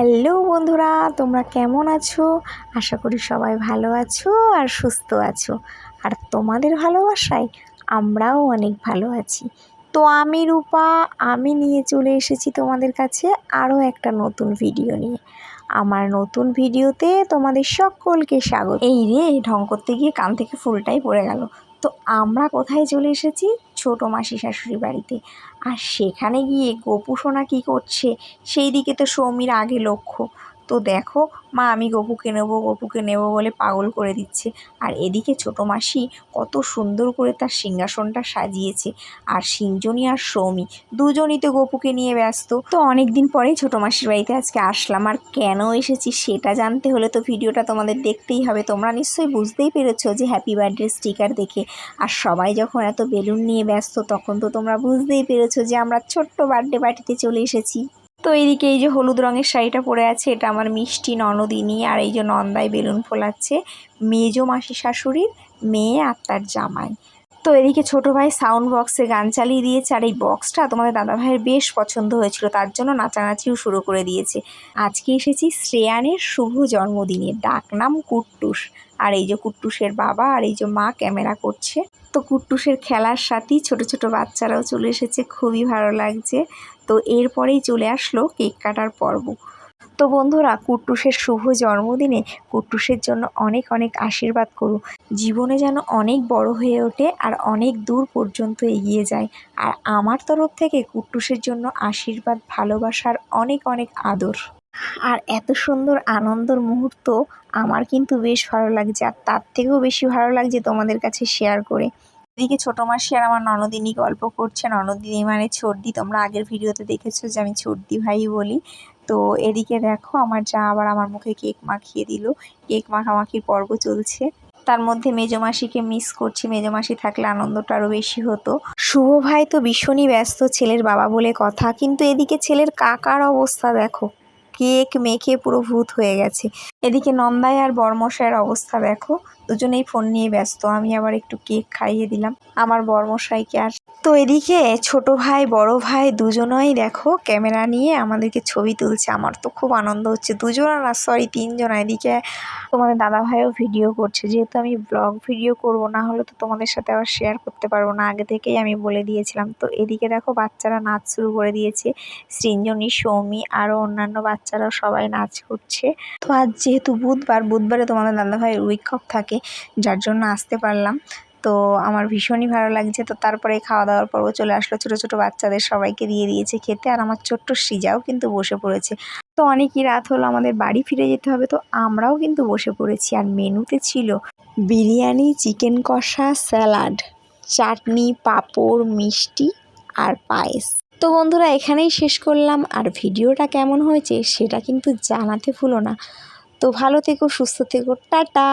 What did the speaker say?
Hello বন্ধুরা, তোমরা কেমন আছো? আশা করি সবাই ভালো আছো আর সুস্থ আছো। আর তোমাদের ভালোবাসায় আমরাও অনেক ভালো আছি। তো আমি রূপা, আমি নিয়ে চলে এসেছি তোমাদের কাছে আরও একটা নতুন ভিডিও নিয়ে। আমার নতুন ভিডিওতে তোমাদের সকলকে স্বাগত। এই রে, ঢং করতে গিয়ে কান থেকে ফুলটাই পড়ে গেল। তো আমরা কোথায় চলে এসেছি? ছোটো মাসি শাশুড়ি বাড়িতে। আর সেখানে গিয়ে গোপু সোনা কী করছে? সেই দিকে তো সৌমির আগে লক্ষ্য। তো দেখো, মা, আমি গপুকে নেব গপুকে নেব বলে পাগল করে দিচ্ছে। আর এদিকে ছোটো মাসি কত সুন্দর করে তার সিংহাসনটা সাজিয়েছে। আর সিঞ্জনি আর সৌমি দুজনই তো গপুকে নিয়ে ব্যস্ত। তো অনেক দিন পরেই ছোটো মাসির বাড়িতে আজকে আসলাম। আর কেন এসেছি সেটা জানতে হলে তো ভিডিওটা তোমাদের দেখতেই হবে। তোমরা নিশ্চয়ই বুঝতেই পেরেছ যে হ্যাপি বার্থডে স্টিকার দেখে। আর সবাই যখন এত বেলুন নিয়ে ব্যস্ত, তখন তো তোমরা বুঝতেই পেরেছ যে আমরা ছোট্ট বার্থডে পার্টিতে চলে এসেছি। তো এইদিকে এই যে হলুদ রঙের শাড়িটা পরে আছে, এটা আমার মিষ্টি ননদিনী আর এই যে নন্দাই বেলুন ফোলাচ্ছে মেজো মাসি শাশুড়ির মেয়ে আর তার জামাই। তো এদিকে ছোট ভাই সাউন্ড বক্সে গান চালিয়ে দিয়েছে আর এই বক্সটা তোমাদের দাদা ভাইয়ের বেশ পছন্দ হয়েছিল, তার জন্য নাচানাচিও শুরু করে দিয়েছে। আজকে এসেছি শ্রেয়ানের শুভ জন্মদিনে ডাকনাম কুট্টুস আর এই যে কুট্টুসের বাবা আর এই যে মা ক্যামেরা করছে। তো কুট্টুসের খেলার সাথেই ছোট ছোট বাচ্চারাও চলে এসেছে, খুবই ভালো লাগছে। তো এরপরেই চলে আসলো কেক কাটার পর্ব। তো বন্ধুরা, কুট্টুসের শুভ জন্মদিনে কুট্টুসের জন্য অনেক অনেক আশীর্বাদ করো। জীবনে যেন অনেক বড় হয়ে ওঠে আর অনেক দূর পর্যন্ত এগিয়ে যায়। আর আমার তরফ থেকে কুট্টুসের জন্য আশীর্বাদ, ভালোবাসার অনেক অনেক আদর। আর এত সুন্দর আনন্দর মুহূর্ত আমার কিন্তু বেশ ভালো লাগছে, আর তার থেকেও বেশি ভালো লাগছে তোমাদের কাছে শেয়ার করে। এদিকে ছোটো মাসি আর আমার ননদিনী গল্প করছে। ননদিনী মানে ছর্দি, তোমরা আগের ভিডিওতে দেখেছ যে আমি ছর্দি ভাই বলি। তো এদিকে দেখো আমার যা আবার আমার মুখে কেক মাখিয়ে দিল। কেক মাখামাখির পর্ব চলছে। তার মধ্যে মেজমাসিকে মিস করছি। মেজমাসি থাকলে আনন্দটা আরও বেশি হতো। শুভ ভাই তো ভীষণই ব্যস্ত ছেলের বাবা বলে কথা। কিন্তু এদিকে ছেলের কাকার অবস্থা দেখো। কেক মেখে পুরো ভূত হয়ে গেছে। এদিকে নন্দায় আর বর্মশাইয়ের অবস্থা দেখো। দুজনেই ফোন নিয়ে ব্যস্ত। আমি আবার একটু কেক খাইয়ে দিলাম। আমার বর্মশাইকে আর তো এদিকে ছোট ভাই, বড় ভাই দুজনই দেখো ক্যামেরা নিয়ে আমাদেরকে ছবি তুলছে। আমার তো খুব আনন্দ হচ্ছে। দুজনা না সরি তিনজন। এদিকে তোমাদের দাদা ভাইও ভিডিও করছে। যেহেতু আমি ব্লগ ভিডিও করব, না হলে তো তোমাদের সাথে আবার শেয়ার করতে পারব না। আগে থেকেই আমি বলে দিয়েছিলাম। তো এদিকে দেখো বাচ্চারা নাচ শুরু করে দিয়েছে। সৃঞ্জনী, সৌমি আরও অন্যান্য বাচ্চারা সবাই নাচ করছে। তো আজ যেহেতু বুধবার, বুধবারে তোমাদের দাদা ভাইয়ের উইক থাকে, যার জন্য আসতে পারলাম। তো আমার ভীষণই ভালো লাগছে। তো তারপরে খাওয়া দাওয়ার পর্ব চলে আসলো। ছোটো ছোটো বাচ্চাদের সবাইকে দিয়ে দিয়েছে খেতে। আর আমার ছোট্ট সিজাও কিন্তু বসে পড়েছে। তো অনেকই রাত হলো, আমাদের বাড়ি ফিরে যেতে হবে। তো আমরাও কিন্তু বসে পড়েছি। আর মেনুতে ছিল বিরিয়ানি, চিকেন কষা, স্যালাড, চাটনি, পাঁপড়, মিষ্টি আর পায়েস। তো বন্ধুরা, এখানেই শেষ করলাম। আর ভিডিওটা কেমন হয়েছে সেটা কিন্তু জানাতে ভুলো না। তো ভালো থেকো, সুস্থ থেকো। টাটা!